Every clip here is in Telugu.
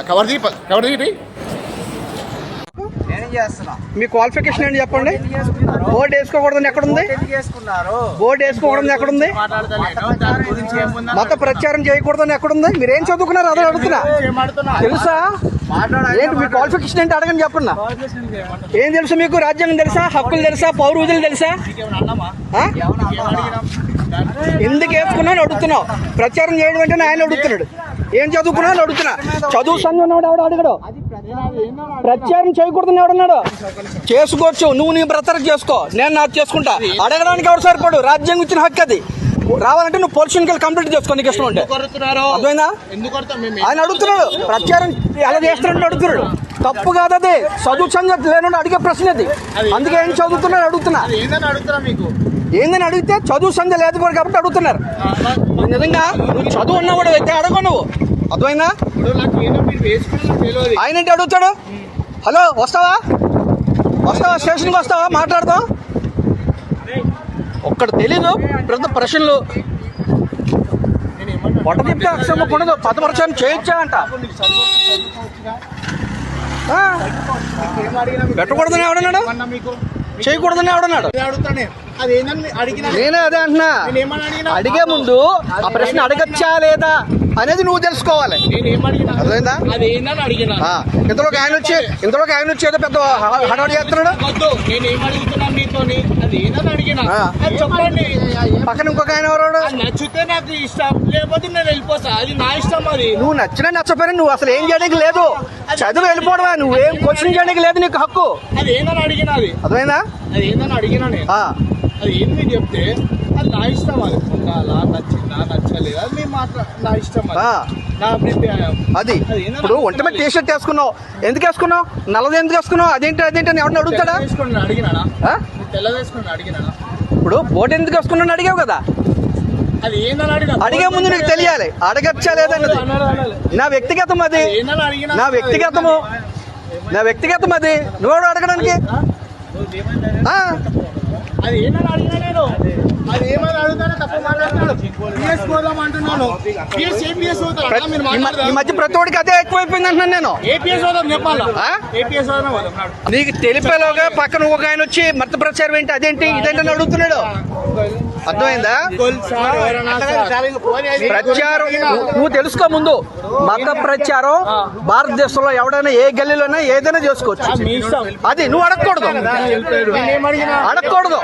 కవర్ ప- కవర్ చేస్తున్నా? మీ క్వాలిఫికేషన్ ఏంటి చెప్పండి? బోర్డు వేసుకోకూడదని ఎక్కడుంది? ఎందుకు చేసుకున్నారు బోర్డు వేసుకోకూడదని ఎక్కడుంది? మాట్లాడతలేను దాని గురించి ఏముందా మత ప్రచారం చేయకూడదని ఎక్కడుంది? మీరేం చదువుకున్నారు? అదే అడుగుతున్నా. తెలుసా? ఏంటి మీ క్వాలిఫికేషన్ ఏంటి? అడగని చెప్పన్నా. ఏం తెలుసు మీకు? రాజ్యాంగం తెలుసా? హక్కులు తెలుసా? పౌర విధులు తెలుసా? ఎందుకు వేసుకున్నాను అడుగుతున్నావు. ప్రచారం చేయడం అంటే ఆయన అడుగుతున్నాడు. ఏం చదువుకున్నాను అడుగుతున్నా చదువు సంఘం ఎవడు అడగడు. ప్రచారం చేయకూడదని ఎవడన్నాడు చేసుకోవచ్చు. నువ్వు నీ బ్రతర చేసుకో. నేను నాకు చేసుకుంటా. అడగడానికి ఎవరు సరిపడు? రాజ్యాంగం ఇచ్చిన హక్కు అది. రావాలంటే నువ్వు కెళ్ళి కంప్లీట్ చేసుకో నీకు ఇష్టం ఉంటే. అర్థమైందా? ఆయన అడుగుతున్నాడు. ప్రచారం ఎలా చేస్తున్నాడు అడుగుతున్నాడు. తప్పు కాదు అది. చదువు సంగతి లేనుండి అడిగే ప్రశ్న అది. అందుకే ఏం చదువుతున్నాడు అడుగుతున్నా మీకు? ఏందని అడిగితే చదువు సంధ్య లేదు కూడా కాబట్టి అడుగుతున్నారు. నిజంగా నువ్వు చదువు ఉన్నవాడు అయితే అడగ నువ్వు. అర్థమైందా? ఆయన ఏంటి అడుగుతాడు? హలో వస్తావా? వస్తావా? స్టేషన్కి వస్తావా? మాట్లాడతావు? ఒక్కడు తెలీదు. పెద్ద ప్రశ్నలు పొట్ట తిప్పితే అక్షరం చేయొచ్చా అంట. పెట్టకూడదని ఎవడన్నాడు? చేయకూడదని ఎవడన్నాడు? నేనే అదే అంటున్నా. అడిగే ముందు ఆ ప్రశ్న అడగచ్చా లేదా అనేది నువ్వు తెలుసుకోవాలి. అర్థమైందా? ఆ, ఇంతలోకి ఆయన వచ్చి ఇంతలోకి ఆయన వచ్చి ఏదో పెద్ద హ- హడావుడి చేస్తున్నాడు. పక్కన ఇంకొక ఆయన ఎవరు నచ్చితే నాకు ఇష్టం లేకపోతే నేను వెళ్ళిపోతా. అది నా ఇష్టం అది. నువ్వు నచ్చినా నచ్చపోయినా నువ్వు అసలు ఏం చేయడానికి లేదు. చదువు వెళ్ళిపోవడమా? నువ్వేం క్వశ్చన్ చేయడానికి లేదు నీకు హక్కు. అది ఏందని అడిగినా అది. అర్థమైందా? అది ఏందని అడిగినా అది ఏంది చెప్తే అది నా ఇష్టం అది. ఉండాలా నచ్చిందా నచ్చలేదా అది మీ మాట్లా నా ఇష్టం అది. నా అది. ఇప్పుడు ఒంటి మీద టీ షర్ట్ వేసుకున్నావు. ఎందుకు వేసుకున్నావు? నల్లది ఎందుకు వేసుకున్నావు? అదేంటి అదేంటి అని ఎవరిని అడుగుతాడా? తెల్లవేసుకుని అడిగినానా? ఇప్పుడు బోట్ ఎందుకు వేసుకున్నావు అడిగావు కదా. అది అడిగినా అడిగే ముందు నీకు తెలియాలి. అడగచ్చా లేదన్నది. నా వ్యక్తిగతం అది. అడిగినా నా వ్యక్తిగతము. నా వ్యక్తిగతం అది. నువ్వు అడగడానికి అది ఏందని అడిగినా నేను? అది ఏమని అడుగుతానో తప్ప మాట్లాడుతున్నాను పిఎస్ పోదాం అంటున్నాను. పిఎస్ ఏ పిఎస్ పోతారా. ప్ర- మీరు ఈ మధ్య ప్రతి ఒడికి అదే ఎక్కువైపోయింది అంటున్నాను నేను. ఏపీఎస్ పోదాం చెప్పాలా? ఏపీఎస్ పోదాం. నీకు తెలిపేలోగా పక్కన ఒక ఆయన వచ్చి మత ప్రచారం ఏంటి అదేంటి? ఇదేంటని అడుగుతున్నాడు. అర్థమైందా. ప్రచారం. నువ్వు- తెలుసుకో ముందు. మత ప్రచారం భారతదేశంలో ఎవడైనా ఏ గల్లీలోనే ఏదైనా చేసుకోవచ్చు. అది నువ్వు అడగకూడదు. అడగకూడదు.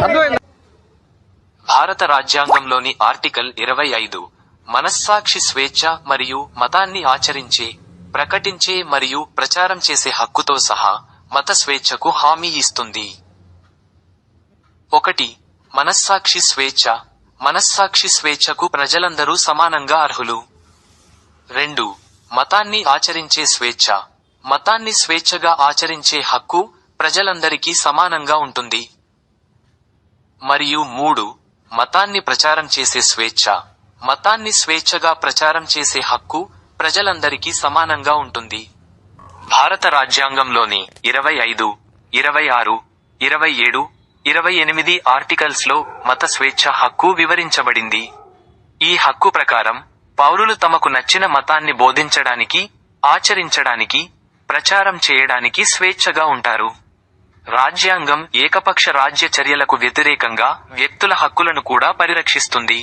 అర్థమైందా? భారత రాజ్యాంగంలోని ఆర్టికల్ ఇరవై ఐదు మనస్సాక్షి స్వేచ్ఛ మరియు మతాన్ని ఆచరించే ప్రకటించే మరియు ప్రచారం చేసే హక్కుతో సహా మత స్వేచ్ఛకు హామీ ఇస్తుంది. ఒకటి మనస్సాక్షి స్వేచ్ఛ. మనస్సాక్షి స్వేచ్ఛకు ప్రజలందరూ సమానంగా అర్హులు. రెండు. మతాన్ని ఆచరించే స్వేచ్ఛ. మతాన్ని స్వేచ్ఛగా ఆచరించే హక్కు ప్రజలందరికీ సమానంగా ఉంటుంది. మరియు మూడు. మతాన్ని ప్రచారం చేసే స్వేచ్ఛ. మతాన్ని స్వేచ్ఛగా ప్రచారం చేసే హక్కు ప్రజలందరికీ సమానంగా ఉంటుంది. భారత రాజ్యాంగంలోని ఇరవై ఐదు ఇరవై ఆరు ఇరవై ఏడు ఇరవై ఎనిమిది ఆర్టికల్స్లో మత స్వేచ్ఛ హక్కు వివరించబడింది. ఈ హక్కు ప్రకారం పౌరులు తమకు నచ్చిన మతాన్ని బోధించడానికి ఆచరించడానికి ప్రచారం చేయడానికి స్వేచ్ఛగా ఉంటారు. రాజ్యాంగం ఏకపక్ష రాజ్య చర్యలకు వ్యతిరేకంగా వ్యక్తుల హక్కులను కూడా పరిరక్షిస్తుంది.